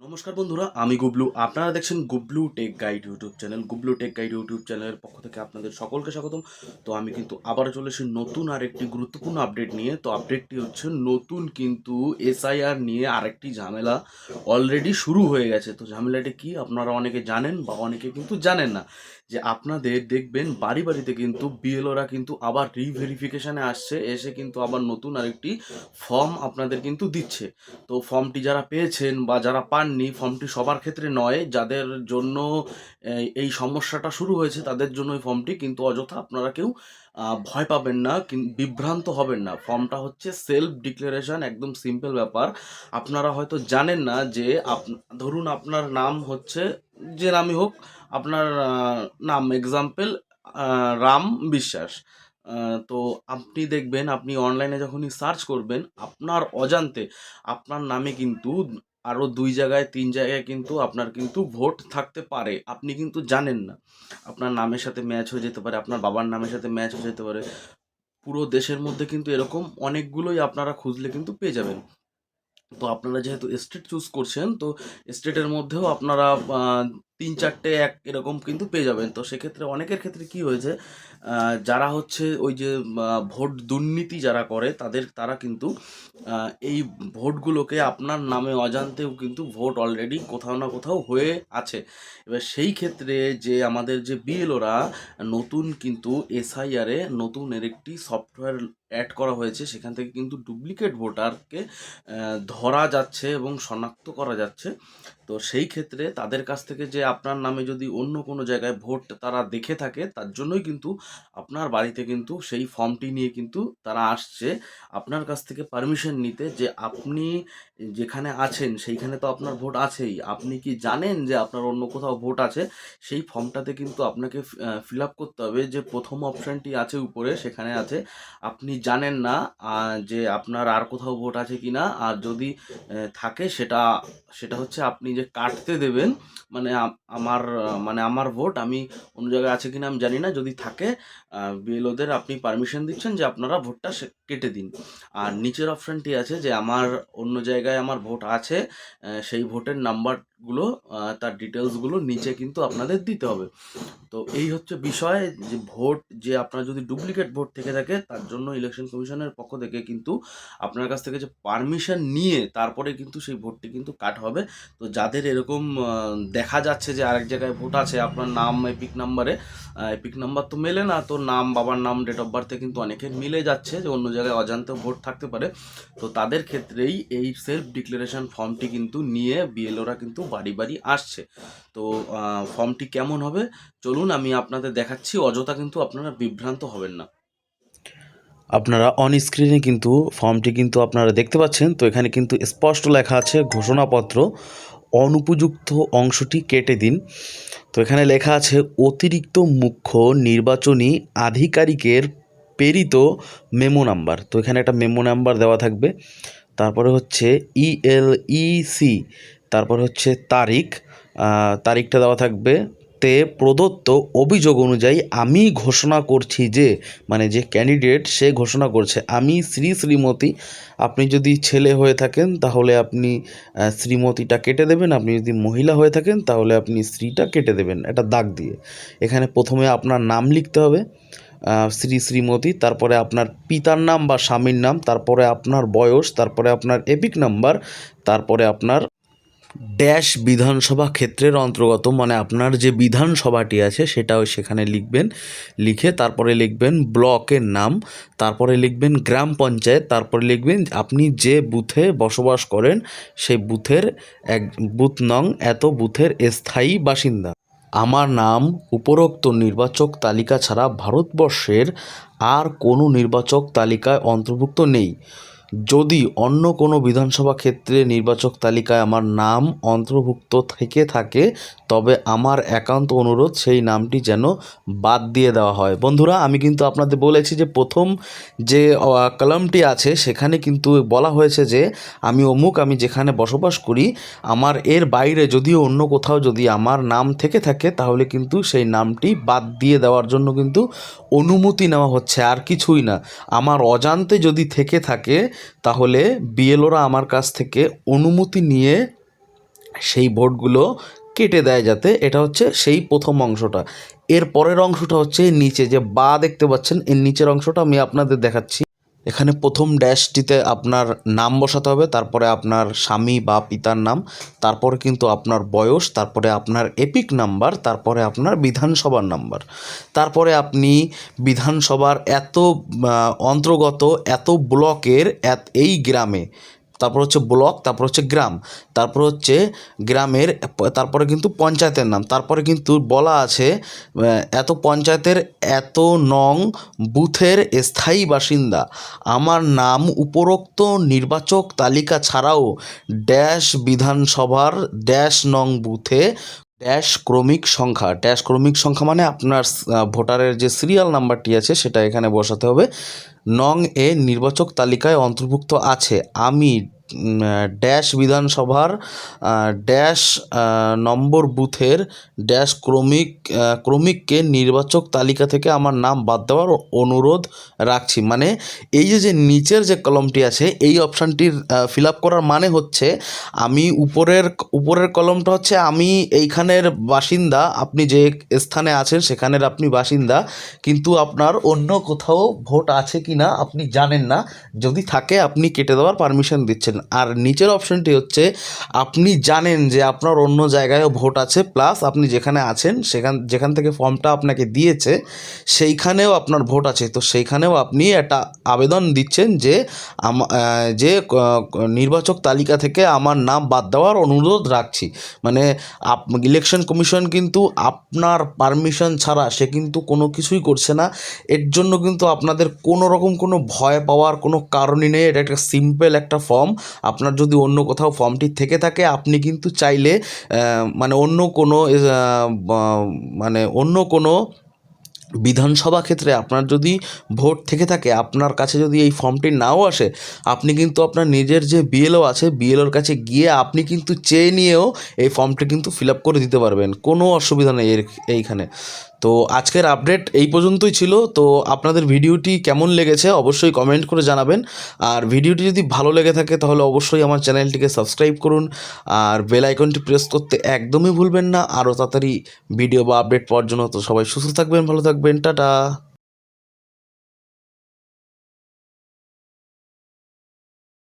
নমস্কার বন্ধুরা, আমি গুবলু। আপনারা দেখছেন Gublu tech guide YouTube channel, Gublu tech guide YouTube চ্যানেলের পক্ষ থেকে আপনাদের সকলকে স্বাগতম। তো আমি কিন্তু আবারও চলে এসেছি নতুন আরেকটি গুরুত্বপূর্ণ আপডেট নিয়ে। তো আপডেটটি হচ্ছে নতুন কিন্তু এসআইআর নিয়ে আরেকটি ঝামেলা অলরেডি শুরু হয়ে গেছে। তো ঝামেলাটি কি আপনারা অনেকে জানেন বা অনেকে কিন্তু জানেন না। যে আপনাদের দেখবেন বাড়ি বাড়িতে কিন্তু বিএলওরা কিন্তু আবার রিভেরিফিকেশানে আসছে, এসে কিন্তু আবার নতুন আরেকটি ফর্ম আপনাদের কিন্তু দিচ্ছে। তো ফর্মটি যারা পেয়েছেন বা যারা পাননি ফর্মটি সবার ক্ষেত্রে নয়, যাদের জন্য এই সমস্যাটা শুরু হয়েছে, তাদের জন্য এই ফর্মটি কিন্তু অযথা আপনারা কেউ ভয় পাবেন না বিভ্রান্ত হবেন না। ফর্মটা হচ্ছে সেলফ ডিক্লারেশন একদম সিম্পল ব্যাপার। আপনারা হয়তো জানেন না যে আপ- ধরুন আপনার নাম হচ্ছে যে নামই হোক, আপনার নাম এক্সাম্পল রাম বিশ্বাস। তো আপনি দেখবেন, আপনি অনলাইনে যখনই সার্চ করবেন, আপনার অজান্তে আপনার নামে কিন্তু আরও দুই জায়গায়, তিন জায়গায় কিন্তু আপনার কিন্তু ভোট থাকতে পারে। আপনি কিন্তু জানেন না। আপনার নামের সাথে ম্যাচ হয়ে যেতে পারে, আপনার বাবার নামের সাথে ম্যাচ হয়ে যেতে পারে। পুরো দেশের মধ্যে কিন্তু এরকম অনেকগুলোই আপনারা খুঁজলে কিন্তু পেয়ে যাবেন। তো আপনারা যেহেতু স্টেট চুজ করছেন তো স্টেটের মধ্যেও আপনারা তিন চারটে এক এরকম কিন্তু পেয়ে যাবেন। তো সেক্ষেত্রে অনেকের ক্ষেত্রে কি হয়েছে যারা হচ্ছে ওই যে ভোট দুর্নীতি যারা করে, তাদের, তারা কিন্তু এই ভোটগুলোকে আপনার নামে অজান্তেও কিন্তু ভোট অলরেডি কোথাও না কোথাও হয়ে আছে। এবার সেই ক্ষেত্রে যে আমাদের যে বিএলওরা নতুন কিন্তু এসআইআরে নতুন এর একটি সফটওয়্যার অ্যাড করা হয়েছে, সেখান থেকে কিন্তু ডুপ্লিকেট ভোটারকে ধরা যাচ্ছে এবং শনাক্ত করা যাচ্ছে। তো সেই ক্ষেত্রে তাদের কাছ থেকে যে আপনার নামে যদি অন্য কোনো জায়গায় ভোট তারা দেখে থাকে, তার জন্যই কিন্তু আপনার বাড়িতে কিন্তু সেই ফর্মটি নিয়ে কিন্তু তারা আসছে। আপনার কাছ থেকে পারমিশন নিতে যে আপনি যেখানে আছেন, সেইখানে তো আপনার ভোট আছেই। আপনি কি জানেন যে আপনার অন্য কোথাও ভোট আছে? সেই ফর্মটাতে কিন্তু আপনাকে ফিল আপ করতে হবে যে প্রথম অপশানটি আছে উপরে, সেখানে আছে। আপনি জানেন না যে আপনার আর কোথাও ভোট আছে কি না। আর যদি থাকে সেটা সেটা হচ্ছে আপনি যে কাটতে দেবেন মানে আমার মানে আমার ভোট আমি অন্য জায়গায় আছে কিনা আমি জানি না যদি থাকে বিএলওদের আপনি পারমিশন দিচ্ছেন যে আপনারা ভোটটা সে- কেটে দিন। আর নিচের অপশানটি আছে যে আমার অন্য জায়গায় আমার ভোট আছে সেই ভোটের নাম্বারগুলো আহ, তার ডিটেলসগুলো নিচে কিন্তু আপনাদের দিতে হবে। তো এই হচ্ছে বিষয় যে ভোট যে আপনার যদি ডুপ্লিকেট ভোট থেকে থাকে তার জন্য ইলেকশন কমিশনের পক্ষ থেকে কিন্তু আপনার কাছ থেকে যে পারমিশন নিয়ে তারপরে কিন্তু সেই ভোটটি কিন্তু কাট হবে। তো যাদের এরকম দেখা যাচ্ছে যে আরেক জায়গায় ভোট আছে আপনার নাম এপিক নাম্বারে এপিক নাম্বার তো মেলে না তো নাম বাবার নাম ডেট অফ বার্থে কিন্তু অনেকের মিলে যাচ্ছে যে অন্য জায়গায় অজান্তে ভোট থাকতে পারে। তো তাদের ক্ষেত্রেই এই সেলফ ডিক্লারেশন ফর্মটি কিন্তু নিয়ে বিএলওরা কিন্তু বাড়ি বাড়ি আসছে। তো ফর্মটি কেমন হবে? চলুন আমি আপনাদের দেখাচ্ছি। অযথা কিন্তু আপনারা বিভ্রান্ত হবেন না। আপনারা অন স্ক্রিনে কিন্তু ফর্মটি কিন্তু আপনারা দেখতে পাচ্ছেন। তো, এখানে কিন্তু স্পষ্ট লেখা আছে ঘোষণাপত্র, অনুপযুক্ত অংশটি কেটে দিন। তো, এখানে লেখা আছে, অতিরিক্ত মুখ্য নির্বাচনী আধিকারিকের প্রেরিত মেমো নাম্বার। তো, এখানে একটা মেমো নাম্বার দেওয়া থাকবে। তারপরে হচ্ছে E ইএলইসি তারপরে হচ্ছে তারিখ তারিখটা দেওয়া থাকবে তে প্রদত্ত অভিযোগ অনুযায়ী আমি ঘোষণা করছি যে মানে যে ক্যান্ডিডেট সে ঘোষণা করছে, আমি শ্রী শ্রীমতী, আপনি যদি ছেলে হয়ে থাকেন তাহলে আপনি শ্রীমতীটা কেটে দেবেন, আপনি যদি মহিলা হয়ে থাকেন তাহলে আপনি শ্রীটা কেটে দেবেন, এটা দাগ দিয়ে। এখানে প্রথমে আপনার নাম লিখতে হবে শ্রী শ্রীমতী, তারপরে আপনার পিতার নাম বা স্বামীর নাম, তারপরে আপনার বয়স, তারপরে আপনার এপিক নাম্বার, তারপরে আপনার ড্যাশ বিধানসভা ক্ষেত্রের অন্তর্গত মানে আপনার যে বিধানসভাটি আছে সেটাও সেখানে লিখবেন, লিখে তারপরে লিখবেন ব্লকের নাম, তারপরে লিখবেন গ্রাম পঞ্চায়েত, তারপরে লিখবেন আপনি যে বুথে বসবাস করেন, সেই বুথের এক, বুথ নং এত বুথের স্থায়ী বাসিন্দা। আমার নাম উপরোক্ত নির্বাচক তালিকা ছাড়া ভারতবর্ষের আর কোনো নির্বাচক তালিকায় অন্তর্ভুক্ত নেই। যদি অন্য কোনো বিধানসভা ক্ষেত্রে নির্বাচক তালিকায় আমার নাম অন্তর্ভুক্ত থেকে থাকে, তবে আমার একান্ত অনুরোধ সেই নামটি যেন বাদ দিয়ে দেওয়া হয়। বন্ধুরা, আমি কিন্তু আপনাদের বলেছি যে প্রথম যে কলামটি আছে, সেখানে কিন্তু বলা হয়েছে যে, আমি অমুক, আমি যেখানে বসবাস করি, আমার এর বাইরে যদিও অন্য কোথাও যদি আমার নাম থেকে থাকে, তাহলে কিন্তু সেই নামটি বাদ দিয়ে দেওয়ার জন্য কিন্তু অনুমতি নেওয়া হচ্ছে, আর কিছুই না। আমার অজান্তে যদি থেকে থাকে তাহলে বিএলওরা আমার কাছ থেকে অনুমতি নিয়ে সেই ভোটগুলো কেটে দেয় যাতে এটা হচ্ছে সেই প্রথম অংশটা। এর পরের অংশটা হচ্ছে নিচে, যে বা দেখতে পাচ্ছেন, এর নিচের অংশটা আমি আপনাদের দেখাচ্ছি। এখানে প্রথম ড্যাশটিতে আপনার নাম বসাতে হবে, তারপরে আপনার স্বামী বা পিতার নাম, তারপরে কিন্তু আপনার বয়স, তারপরে আপনার এপিক নাম্বার, তারপরে আপনার বিধানসভার নাম্বার। তারপরে আপনি বিধানসভার এত অন্তর্গত, এত ব্লকের এই গ্রামে তারপর হচ্ছে ব্লক, তারপর হচ্ছে গ্রাম, তারপর হচ্ছে গ্রামের, তারপরে কিন্তু পঞ্চায়েতের নাম, তারপরে কিন্তু বলা আছে এত পঞ্চায়েতের এত নং বুথের স্থায়ী বাসিন্দা। আমার নাম উপরোক্ত নির্বাচক তালিকা ছাড়াও ড্যাশ বিধানসভার ড্যাশ নং বুথে ড্যাশ ক্রমিক সংখ্যা। ড্যাশ ক্রমিক সংখ্যা মানে আপনার ভোটারের যে সিরিয়াল নাম্বারটি আছে সেটা এখানে বসাতে হবে। নং এ নির্বাচক তালিকায় অন্তর্ভুক্ত আছে। আমি ড্যাশ বিধানসভার ড্যাশ নম্বর বুথের ড্যাশ ক্রমিক ক্রমিককে নির্বাচক তালিকা থেকে আমার নাম বাদ দেওয়ার অনুরোধ রাখছি। মানে এই যে যে নিচের যে কলমটি আছে, এই অপশানটির ফিল আপ করার মানে হচ্ছে আমি উপরের উপরের কলমটা হচ্ছে আমি এইখানের বাসিন্দা, আপনি যে স্থানে আছেন সেখানের আপনি বাসিন্দা, কিন্তু আপনার অন্য কোথাও ভোট আছে কি না আপনি জানেন না। যদি থাকে, আপনি কেটে দেওয়ার পারমিশন দিচ্ছেন। আর নিচের অপশনটি হচ্ছে, আপনি জানেন যে আপনার অন্য জায়গায়ও ভোট আছে প্লাস আপনি যেখানে আছেন, সেখান, যেখান থেকে ফর্মটা আপনাকে দিয়েছে, সেইখানেও আপনার ভোট আছে। তো সেইখানেও আপনি একটা আবেদন দিচ্ছেন যে যে নির্বাচক তালিকা থেকে আমার নাম বাদ দেওয়ার অনুরোধ রাখছি। মানে ইলেকশন কমিশন কিন্তু আপনার পারমিশন ছাড়া সে কিন্তু কোনো কিছুই করছে না। এর জন্য কিন্তু আপনাদের কোনো রকম কোনো ভয় পাওয়ার কোনো কারণই নেই। এটা একটা সিম্পল একটা ফর্ম আপনার যদি অন্য কোথাও ফর্মটি থেকে থাকে, আপনি কিন্তু চাইলে মানে অন্য কোনো মানে অন্য কোনো বিধানসভা ক্ষেত্রে আপনার যদি ভোট থেকে থাকে, আপনার কাছে যদি এই ফর্মটি নাও আসে, আপনি কিন্তু আপনার নিজের যে বিএলও আছে, বিএলওর কাছে গিয়ে আপনি কিন্তু চেয়ে নিয়েও এই ফর্মটি কিন্তু ফিল আপ করে দিতে পারবেন। কোনো অসুবিধা নেই এর, এইখানে। তো আজকের আপডেট এই পর্যন্তই ছিল। তো আপনাদের ভিডিওটি কেমন লেগেছে অবশ্যই কমেন্ট করে জানাবেন। আর ভিডিওটি যদি ভালো লেগে থাকে তাহলে অবশ্যই আমার চ্যানেলটিকে সাবস্ক্রাইব করুন। আর বেল আইকনটি প্রেস করতে একদমই ভুলবেন না। আরও তাড়াতাড়ি ভিডিও বা আপডেট পাওয়ার জন্য। তো সবাই সুস্থ থাকবেন, ভালো থাকবেন। টাটা।